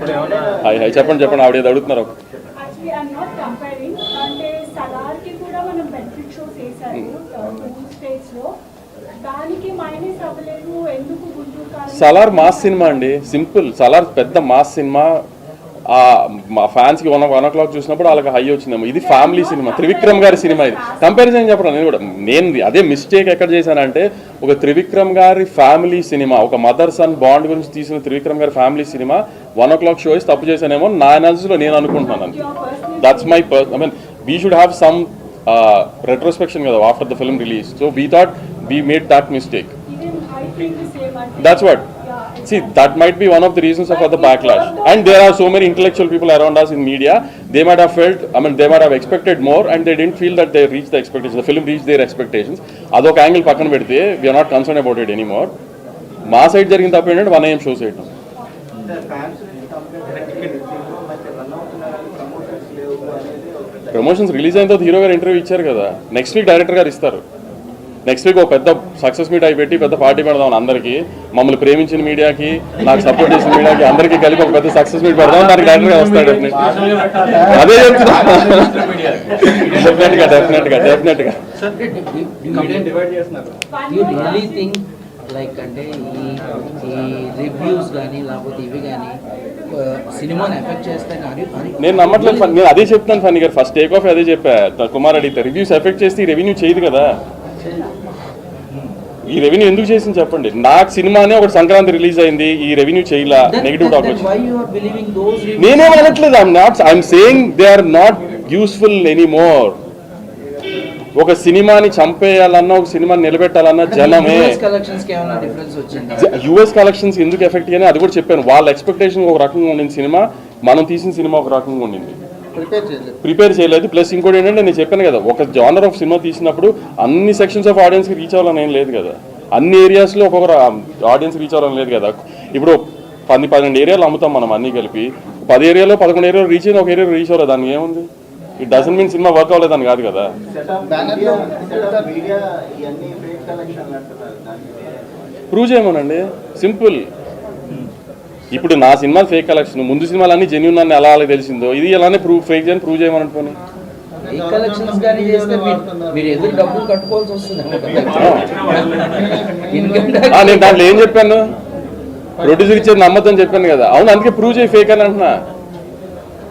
Hi hi. చెప్పండి చెప్పండి. ఆవిడ ఏదో అడుగుతున్నారు. అంటే సలార్ మాస్ సినిమా అండి. సింపుల్. సలార్ పెద్ద మాస్ సినిమా. మా ఫ్యాన్స్కి వన్ వన్ ఓ క్లాక్ చూసినప్పుడు వాళ్ళకి హై వచ్చిందేమో ఇది ఫ్యామిలీ సినిమా త్రివిక్రమ్ గారి సినిమా ఇది. కంపారిజన్ చెప్పడం నేను కూడా నేను అదే మిస్టేక్ ఎక్కడ చేశానంటే ఒక త్రివిక్రమ్ గారి ఫ్యామిలీ సినిమా ఒక మదర్ సన్ బాండ్ గురించి తీసిన Trivikram garu family cinema one o'clock show వేసి తప్పు చేశానేమో నా analysis లో నేను అనుకుంటున్నాను that's my per I mean we should have some retrospection కదా after the film release so we thought we made that mistake even I See, that might be one of the reasons for the backlash. And there are so many intellectual people around us in media. They might have felt, I mean, they might have expected more, and they didn't feel that they reached the expectations. The film reached their expectations. అదొక angle పక్కన పెడితే we're not concern about it anymore మా side జరిగిన తప్ప ఏంటంటే one ఏం show చేయడం promotions release అయిన తర్వాత హీరో గారు ఇంటర్వ్యూ ఇచ్చారు కదా నెక్స్ట్ వీక్ డైరెక్టర్ గారు ఇస్తారు నెక్స్ట్ వీక్ ఒక పెద్ద సక్సెస్ మీట్ అయి పెట్టి పెద్ద పార్టీ పెడదాం అందరికి మమ్మల్ని ప్రేమించిన మీడియాకి నాకు సపోర్ట్ చేసిన మీడియాకి అందరికీ కలిపి ఒక పెద్ద సక్సెస్ మీట్ పెడదాం దానికి డైరెక్టర్ గారు వస్తాడు. అదే చెప్తున్నా. డెఫినెట్గా డెఫినెట్గా డెఫినెట్గా లైక్ అంటే ఈ ఈ రివ్యూస్ కానీ లేకపోతే ఇవి కానీ సినిమాని ఎఫెక్ట్ చేస్తే కానీ నేను నమ్మట్లేదు నేను అదే చెప్తాను ఫన్నీ గారు. ఫస్ట్ టేక్ ఆఫ్ అదే చెప్పా. కుమార్ అడిగితే రివ్యూస్ ఎఫెక్ట్ చేస్తే రెవెన్యూ చేయదు కదా. ఈ రెవెన్యూ ఎందుకు చేసింది చెప్పండి? నాకు సినిమానే ఒకటి సంక్రాంతి రిలీజ్ అయింది ఈ రెవెన్యూ చేయలా నెగిటివ్ టాక్ వచ్చింది. నేనేం అనట్లేదు I'm not I'm saying they are not useful anymore ఒక సినిమాని చంపేయాలన్నా ఒక సినిమాని నిలబెట్టాలన్నా జనమే. యుఎస్ కలెక్షన్స్ ఎందుకు ఎఫెక్ట్ అని అది కూడా చెప్పాను. వాళ్ళ ఎక్స్పెక్టేషన్ ఒక రకంగా ఉండింది సినిమా మనం తీసిన సినిమా ఒక రకంగా ఉండింది. ప్రిపేర్ చేయలేదు. ప్రిపేర్ చేయలేదు. ప్లస్ ఇంకోటి ఏంటంటే నేను చెప్పాను కదా ఒక జానర్ ఆఫ్ సినిమా తీసినప్పుడు అన్ని సెక్షన్స్ ఆఫ్ ఆడియన్స్కి రీచ్ అవ్వాలని ఏం లేదు కదా. అన్ని ఏరియాస్లో ఒక్కొక్క ఆడియన్స్ రీచ్ అవ్వాలని లేదు కదా. ఇప్పుడు పది పన్నెండు ఏరియాలు అమ్ముతాం మనం అన్ని కలిపి. పది ఏరియాలో పదకొండు ఏరియాలో రీచ్ అయిన ఒక ఏరియా రీచ్ అవ్వలేదు. దానికి ఏముంది? It doesn't mean cinema work అవ్వలేదని కాదు కదా. బ్యానర్లో మీడియా ఇవన్నీ ఫేక్ కలెక్షన్ అంటున్నారు. దానికి ప్రూవ్ చేయమనండి. సింపుల్ ఇప్పుడు నా సినిమా ఫేక్ కలెక్షన్ ముందు సినిమాలన్నీ జెన్యున్ అని ఎలా అలాగే తెలిసిందో ఇది అలానే ప్రూవ్ ఫేక్ చేయని ప్రూవ్ చేయమని పోనీ ఈ కలెక్షన్స్ కానీ చేస్తే మీరు- మీరు ఎదురు డబ్బులు కట్టుకోవాల్సి వస్తుంది. ఆ, నేను దాంట్లో ఏం చెప్పాను? ప్రొడ్యూసర్ ఇచ్చేది నమ్మద్దని చెప్పాను కదా. అవును అందుకే ప్రూవ్ చేయి ఫేక్ అని అంటున్నా.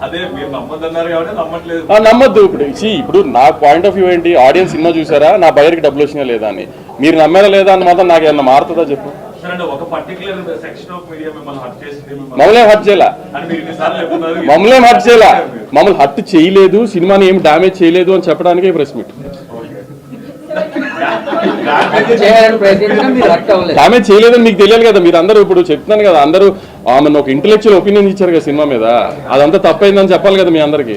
అదే మీరు నమ్మద్దన్నారు కాబట్టి నమ్మట్లేదు. ఆ, నమ్మద్దు. ఇప్పుడు ఇప్పుడు నా పాయింట్ ఆఫ్ వ్యూ ఏంటి? ఆడియన్స్ సినిమా చూసారా? నా బయర్కి డబ్బులు వచ్చినా లేదా అని. మీరు నమ్మారా లేదా అని మాత్రం నాకు ఏమన్నా మారుతుందా చెప్పు. సరే అంటే ఒక పర్టికులర్ సెక్షన్ ఆఫ్ మీడియా మిమ్మల్ని హర్ట్ చేయాల? మమ్మల్ని హర్ట్ చేయాల? మమ్మల్ని హర్ట్ చేయలేదు సినిమాని ఏం డామేజ్ చేయలేదు అని చెప్పడానికే ప్రెస్ మీట్. డామేజ్ చేయలేదని మీకు తెలియాలి కదా మీరు అందరూ ఇప్పుడు చెప్తున్నాను కదా అందరూ ఆమెను ఒక ఇంటెలెక్చువల్ ఒపీనియన్ ఇచ్చారు కదా సినిమా మీద. అదంతా తప్పైందని చెప్పాలి కదా మీ అందరికి.